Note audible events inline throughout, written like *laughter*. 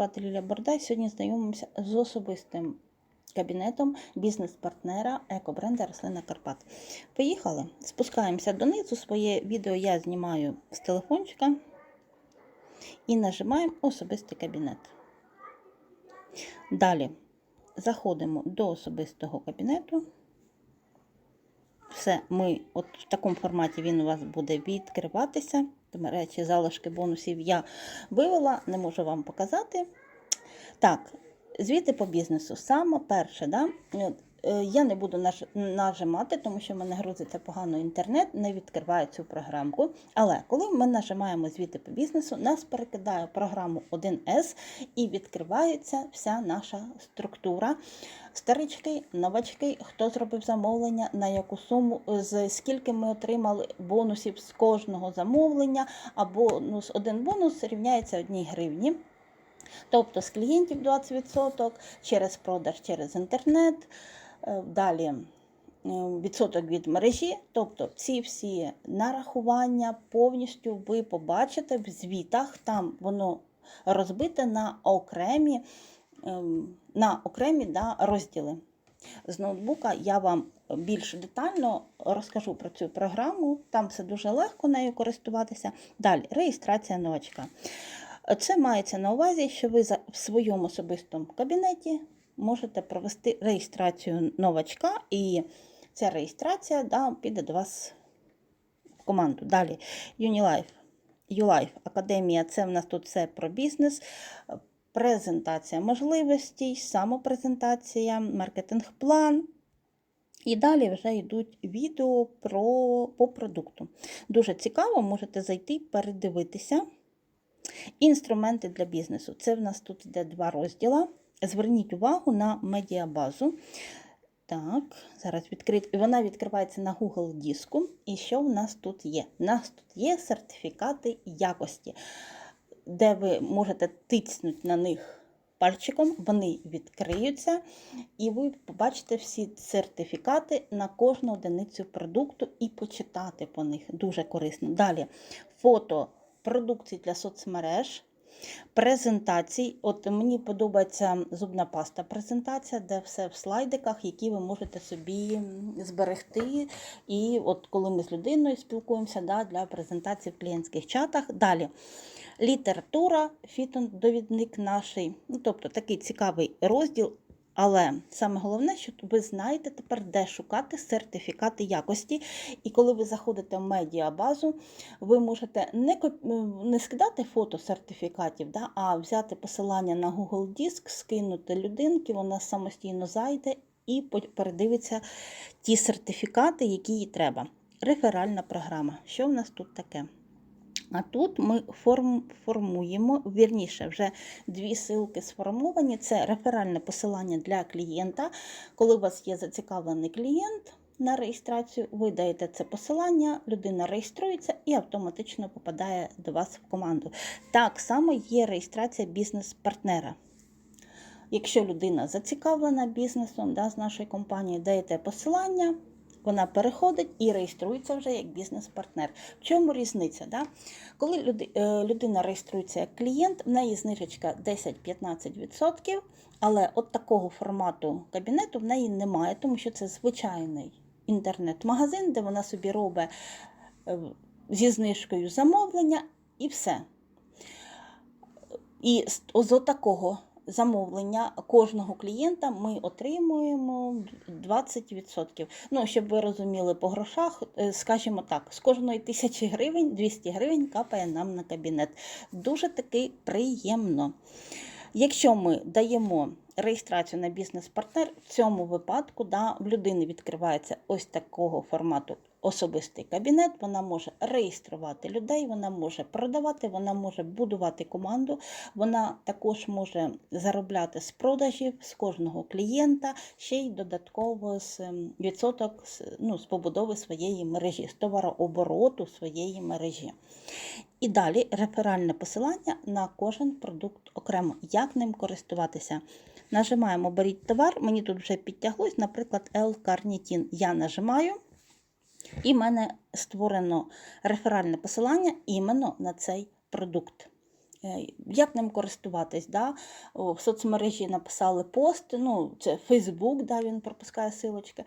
звати Ліля Бордай. Сьогодні знайомимося з особистим кабінетом бізнес-партнера екобренда Рослина Карпат. Поїхали. Спускаємося донизу. Своє відео я знімаю з телефончика і нажимаємо особистий кабінет. Далі заходимо до особистого кабінету. Все, ми от в такому форматі він у вас буде відкриватися. До речі, залишки бонусів я вивела, не можу вам показати. Так, звіти по бізнесу. Саме перше, да? Е, я не буду нажимати, тому що в мене грузиться погано інтернет, не відкриває цю програмку. Але коли ми нажимаємо звіти по бізнесу, нас перекидає програму 1С і відкривається вся наша структура. Старички, новачки, хто зробив замовлення, на яку суму, з скільки ми отримали бонусів з кожного замовлення, а бонус, один бонус рівняється 1 гривні. Тобто з клієнтів 20%, через продаж через інтернет, е, далі е, відсоток від мережі. Тобто ці всі нарахування повністю ви побачите в звітах, там воно розбите на окремі, ем, на окремі да, розділи. З ноутбука я вам більш детально розкажу про цю програму. Там все дуже легко нею користуватися. Далі реєстрація новачка. Це мається на увазі, що ви в своєму особистому кабінеті можете провести реєстрацію новачка, і ця реєстрація да, піде до вас в команду. Далі Unilife. ULife Академія це в нас тут все про бізнес, презентація можливостей, самопрезентація, маркетинг-план. І далі вже йдуть відео про, по продукту. Дуже цікаво, можете зайти, передивитися. Інструменти для бізнесу. Це в нас тут йде два розділа. Зверніть увагу на медіабазу. Так, зараз відкрити. Вона відкривається на Google диску. І що в нас тут є? У нас тут є сертифікати якості, де ви можете тицнути на них пальчиком, вони відкриються, і ви побачите всі сертифікати на кожну одиницю продукту і почитати по них. Дуже корисно. Далі фото продукції для соцмереж. Презентацій. От мені подобається зубна паста презентація, де все в слайдиках, які ви можете собі зберегти. І от коли ми з людиною спілкуємося да, для презентації в клієнтських чатах. Далі література, фітон-довідник наш. Ну, тобто такий цікавий розділ. Але саме головне, що ви знаєте тепер, де шукати сертифікати якості. І коли ви заходите в медіабазу, ви можете не, коп- не скидати фото сертифікатів, да, а взяти посилання на Google Диск, скинути людинки, вона самостійно зайде і передивиться ті сертифікати, які їй треба. Реферальна програма. Що в нас тут таке? А тут ми форм, формуємо, вірніше, вже дві силки сформовані. Це реферальне посилання для клієнта. Коли у вас є зацікавлений клієнт на реєстрацію, ви даєте це посилання, людина реєструється і автоматично попадає до вас в команду. Так само є реєстрація бізнес-партнера. Якщо людина зацікавлена бізнесом да, з нашої компанії, даєте посилання, вона переходить і реєструється вже як бізнес-партнер. В чому різниця? Да? Коли е, людина реєструється як клієнт, в неї знижечка 10-15%, але от такого формату кабінету в неї немає, тому що це звичайний інтернет-магазин, де вона собі робить е, зі знижкою замовлення і все. І з такого замовлення кожного клієнта ми отримуємо 20%. Ну, щоб ви розуміли по грошах, е, скажімо так, з кожної тисячі гривень 200 гривень капає нам на кабінет. Дуже таки приємно. Якщо ми даємо реєстрацію на бізнес-партнер, в цьому випадку да, в людини відкривається ось такого формату особистий кабінет, вона може реєструвати людей, вона може продавати, вона може будувати команду, вона також може заробляти з продажів з кожного клієнта, ще й додатково з ем, відсоток ну, з побудови своєї мережі, з товарообороту своєї мережі. І далі реферальне посилання на кожен продукт окремо, як ним користуватися. Нажимаємо Беріть товар. Мені тут вже підтяглось, наприклад, L-карнітін. Я нажимаю, і в мене створено реферальне посилання іменно на цей продукт. е, як ним користуватись. Да? В соцмережі написали пост, ну, це Фейсбук, да, він пропускає силочки, е,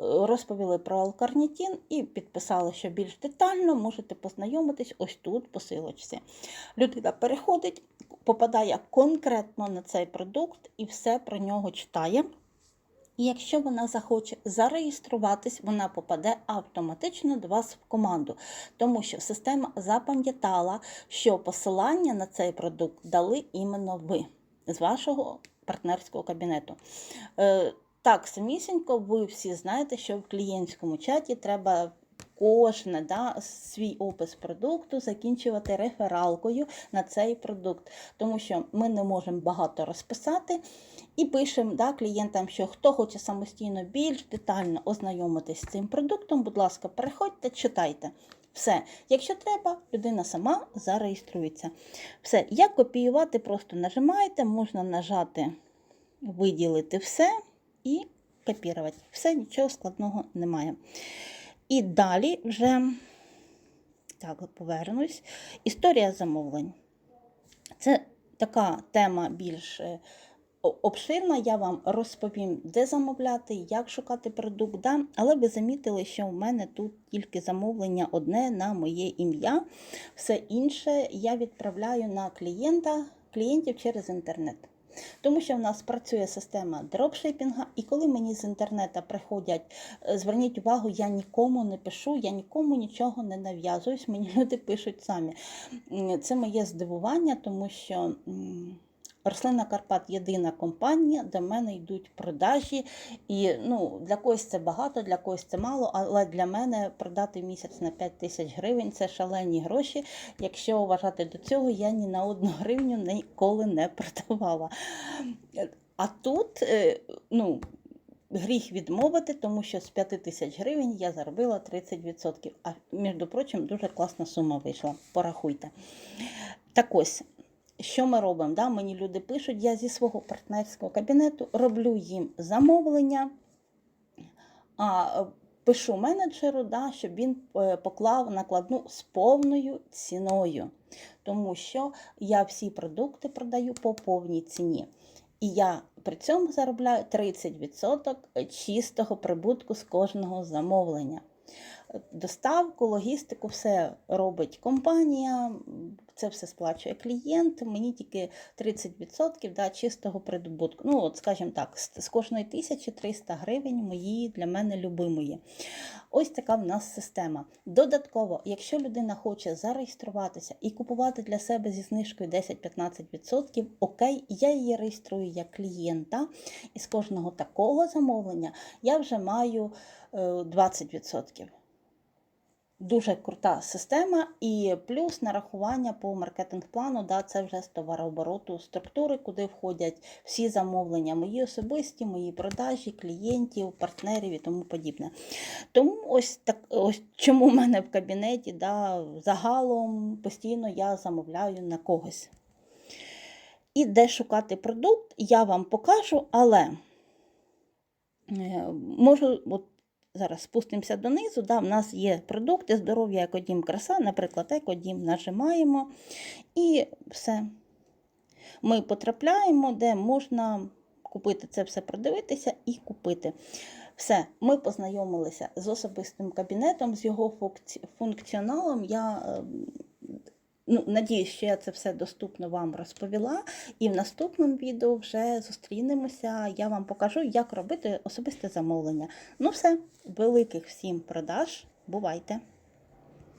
розповіли про алкарнітін і підписали, що більш детально можете познайомитись ось тут по силочці. Людина переходить, попадає конкретно на цей продукт і все про нього читає. І якщо вона захоче зареєструватись, вона попаде автоматично до вас в команду, тому що система запам'ятала, що посилання на цей продукт дали іменно ви з вашого партнерського кабінету. Е, так, самісінько, ви всі знаєте, що в клієнтському чаті треба кожне да, свій опис продукту закінчувати рефералкою на цей продукт, тому що ми не можемо багато розписати. І пишемо да, клієнтам, що хто хоче самостійно більш детально ознайомитись з цим продуктом, будь ласка, переходьте, читайте. Все, якщо треба, людина сама зареєструється. Все, як копіювати, просто нажимаєте, можна нажати виділити все і копірувати. Все, нічого складного немає. І далі вже так, повернусь. Історія замовлень. Це така тема більш е, обширна. Я вам розповім, де замовляти, як шукати продукт. Да? Але ви замітили, що в мене тут тільки замовлення одне на моє ім'я. Все інше я відправляю на клієнта, клієнтів через інтернет. Тому що в нас працює система дропшипінга, і коли мені з інтернету приходять, е, зверніть увагу, я нікому не пишу, я нікому нічого не нав'язуюсь, мені *laughs* люди пишуть самі. Це моє здивування, тому що Рослина Карпат єдина компанія, де в мене йдуть продажі. І ну, для когось це багато, для когось це мало, але для мене продати місяць на 5 тисяч гривень це шалені гроші. Якщо вважати до цього, я ні на одну гривню ніколи не продавала. А тут, е, ну, гріх відмовити, тому що з 5 тисяч гривень я заробила 30%. А між прочим, дуже класна сума вийшла. Порахуйте. Так ось. Що ми робимо? Да? Мені люди пишуть, я зі свого партнерського кабінету роблю їм замовлення, а е, пишу менеджеру, да, щоб він е, поклав накладну з повною ціною. Тому що я всі продукти продаю по повній ціні. І я при цьому заробляю 30% чистого прибутку з кожного замовлення. Доставку, логістику, все робить компанія, це все сплачує клієнт. Мені тільки 30% да, чистого прибутку. Ну, от, скажімо так, з кожної 1300 гривень мої для мене любимої. Ось така в нас система. Додатково, якщо людина хоче зареєструватися і купувати для себе зі знижкою 10-15%, окей, я її реєструю як клієнта, і з кожного такого замовлення я вже маю е, 20%. Дуже крута система, і плюс нарахування по маркетинг-плану, да, це вже з товарообороту структури, куди входять всі замовлення, мої особисті, мої продажі, клієнтів, партнерів і тому подібне. Тому ось так, ось чому в мене в кабінеті да, загалом постійно я замовляю на когось. І де шукати продукт, я вам покажу, але е, можу. От, Зараз спустимося донизу. Да, в нас є продукти здоров'я Екодім краса, наприклад, Екодім нажимаємо і все. Ми потрапляємо, де можна купити це все, продивитися і купити. Все, ми познайомилися з особистим кабінетом, з його функціоналом. Я е, ну, надіюсь, що я це все доступно вам розповіла. І в наступному відео вже зустрінемося. Я вам покажу, як робити особисте замовлення. Ну, все, великих всім продаж. Бувайте!